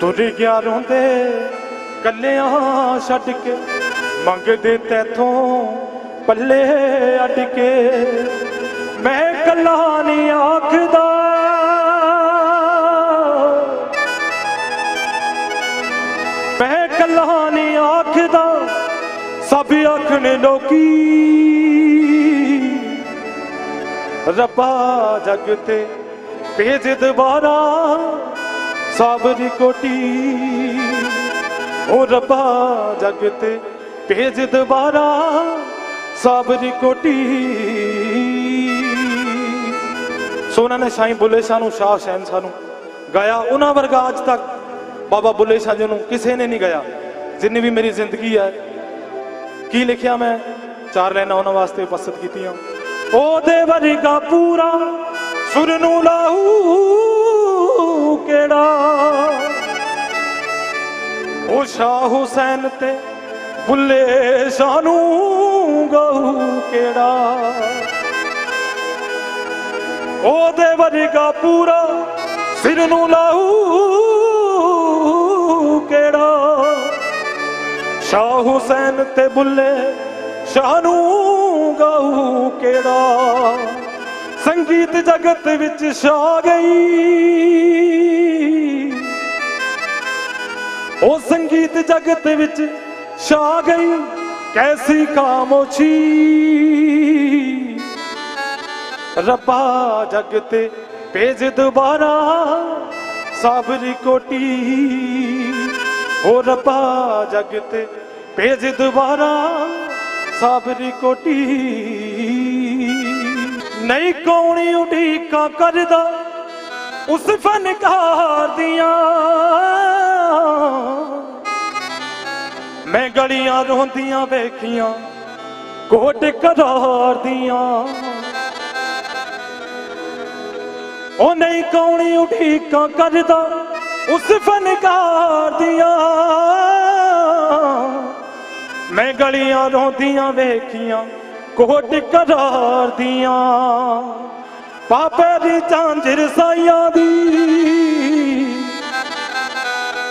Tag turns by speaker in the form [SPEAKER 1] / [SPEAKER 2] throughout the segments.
[SPEAKER 1] ਤੁਰ ਗਿਆ ਰੋਂਦੇ, ਕੱਲਿਆਂ ਛੱਡ ਕੇ। ਮੰਗਦੇ ਤੈਥੋਂ ਪੱਲੇ ਅੱਡ ਕੇ ਮੈਂ ਕੱਲਾ ਨਹੀਂ ਆਖਦਾ। ਮੈਂ ਕੱਲਾ ਨਹੀਂ ਆਖਦਾ। ਸਭ ਆਖਣ ਲੋਕੀ। ਰੱਬਾ ਜਗ ਤੇ ਭੇਜ ਦੁਬਾਰਾ। ਸਾਬਰੀ ਕੋਟੀ। ਉਹ ਰੱਬਾ ਜਗ ਤੇ ਭੇਜ ਦੁਬਾਰਾ ਸਾਬਰੀ ਕੋਟੀ। ਸੋਨਾ ਨੇ ਸਾਈਂ ਬੁੱਲੇ ਸ਼ਾਹ ਨੂੰ, ਸ਼ਾਹ ਸ਼ਹਿਨ ਨੂੰ ਗਾਇਆ। ਉਹਨਾਂ ਵਰਗਾ ਅੱਜ ਤੱਕ ਬਾਬਾ ਬੁੱਲੇ ਸ਼ਾਹ ਜੀ ਨੂੰ ਕਿਸੇ ਨੇ ਨਹੀਂ ਗਾਇਆ। ਜਿੰਨੀ ਵੀ ਮੇਰੀ ਜ਼ਿੰਦਗੀ ਹੈ, ਕੀ ਲਿਖਿਆ ਮੈਂ, ਚਾਰ ਲਾਈਨਾਂ ਉਹਨਾਂ ਵਾਸਤੇ ਉਪਸਥਿਤ ਕੀਤੀਆਂ। ਉਹਦੇ ਵਰਗਾ ਪੂਰਾ ਸੁਰ ਨੂੰ ਲਾਹੂ ਕਿਹੜਾ? ਉਹ ਸ਼ਾਹ ਹੁਸੈਨ ਤੇ ਬੁੱਲੇ ਸ਼ਾਹ ਨੂੰ ਗਹੂ ਕਿਹੜਾ? ਉਹਦੇ ਵਰਗਾ ਪੂਰਾ ਸਿਰ ਨੂੰ ਲਾਹੂ ਕਿਹੜਾ? ਸ਼ਾਹ ਹੁਸੈਨ ਤੇ ਬੁੱਲੇ ਸ਼ਾਹ ਨੂੰ ਗਾਉ ਕਿਹੜਾ? ਸੰਗੀਤ ਜਗਤ ਵਿੱਚ ਛਾ ਗਈ। ਉਹ ਸੰਗੀਤ ਜਗਤ ਵਿੱਚ ਛਾ ਗਈ, ਕੈਸੀ ਖਾਮੋਸ਼ੀ। ਰੱਬਾ ਜਗ ਤੇ ਭੇਜ ਦੁਬਾਰਾ ਸਾਬਰੀ ਕੋਟੀ। ਹੋ ਰੱਬਾ ਜਗ ਤੇ ਭੇਜ ਦੁਬਾਰਾ ਸਾਬਰੀ ਕੋਟੀ। ਨਹੀਂ ਕੌਣੀ ਉਡੀਕਾਂ ਕਰਦਾ ਉਸ ਫਨਕਾਰ ਦੀਆਂ। ਮੈਂ ਗਲੀਆਂ ਰੋਂਦੀਆਂ ਵੇਖੀਆਂ, ਕੋਟ ਕਰਾਰ ਦੀਆਂ। ਉਹ ਨਹੀਂ ਕੌਣੀ ਉਡੀਕਾਂ ਕਰਦਾ, ਉਸ ਫਨਕਾਰ ਦੀਆਂ। ਮੈਂ ਗਲੀਆਂ ਰੋਂਦੀਆਂ ਵੇਖੀਆਂ, ਕੋਟ ਕਰਾਰ ਦੀਆਂ। ਪਾਪੇ ਦੀ ਝਾਂਜਰ ਸਾਈਆਂ ਦੀ।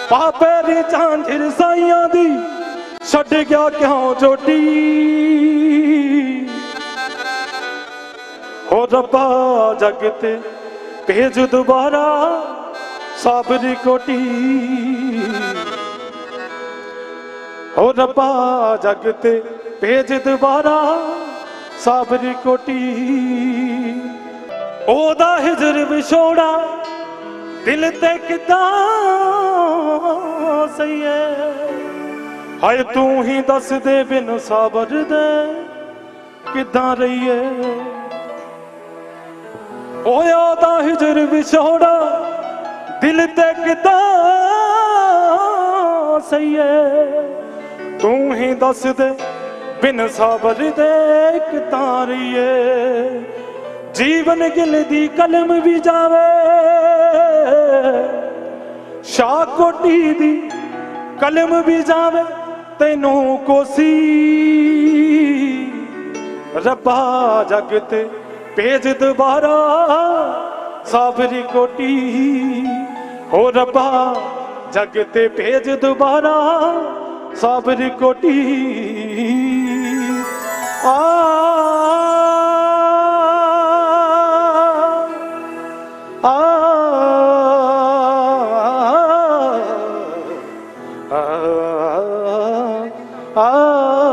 [SPEAKER 1] ਪਾਪੇ ਦੀ ਝਾਂਜਰ ਸਾਈਆਂ ਦੀ। ਛੱਡ ਗਿਆ ਕਿਉਂ ਚੋਟੀ ਹੋ ਰੱਬਾ ਜਗ ਤੇ ਭੇਜ ਦੁਬਾਰਾ ਸਾਬਰੀ ਕੋਟੀ। ਹੋ ਰੱਬਾ ਜਗ ਤੇ ਭੇਜ ਦੁਬਾਰਾ ਸਾਬਰੀ ਕੋਟੀ। ਉਹਦਾ ਹਿਜਰ ਵਿਛੋੜਾ ਦਿਲ ਤੇ ਕਿਦਾਂ ਸਈਏ? ਹਾਏ ਤੂੰ ਹੀ ਦੱਸ ਦੇ ਬਿਨ ਸਾਬਰ ਦੇ ਕਿੱਦਾਂ ਰਹੀਏ? ਓਏ ਉਹਦਾ ਹਿਜਰ ਵਿਛੋੜਾ ਦਿਲ ਤੇ ਕਿੱਦਾਂ ਸਈਏ ਤੂੰ ਹੀ ਦੱਸ ਦੇ ਬਿਨ ਸਾਬਰ ਦੇ ਕਿੱਦਾਂ ਰਹੀਏ? ਜੀਵਨ ਗਿਲ ਦੀ ਕਲਮ ਵੀ ਜਾਵੇ। ਸ਼ਾਹ ਕੋਟੀ ਦੀ ਕਲਮ ਵੀ ਜਾਵੇ। ਤੈਨੂੰ ਕੋਸੀ। ਰੱਬਾ ਜਗ ਤੇ ਭੇਜ ਦੁਬਾਰਾ। ਸਾਬਰੀ ਕੋਟੀ। ਹੋ ਰੱਬਾ ਜਗ ਤੇ ਭੇਜ ਦੁਬਾਰਾ। ਸਾਬਰੀ ਕੋਟੀ। ਆ। ਆ। ਆ। 啊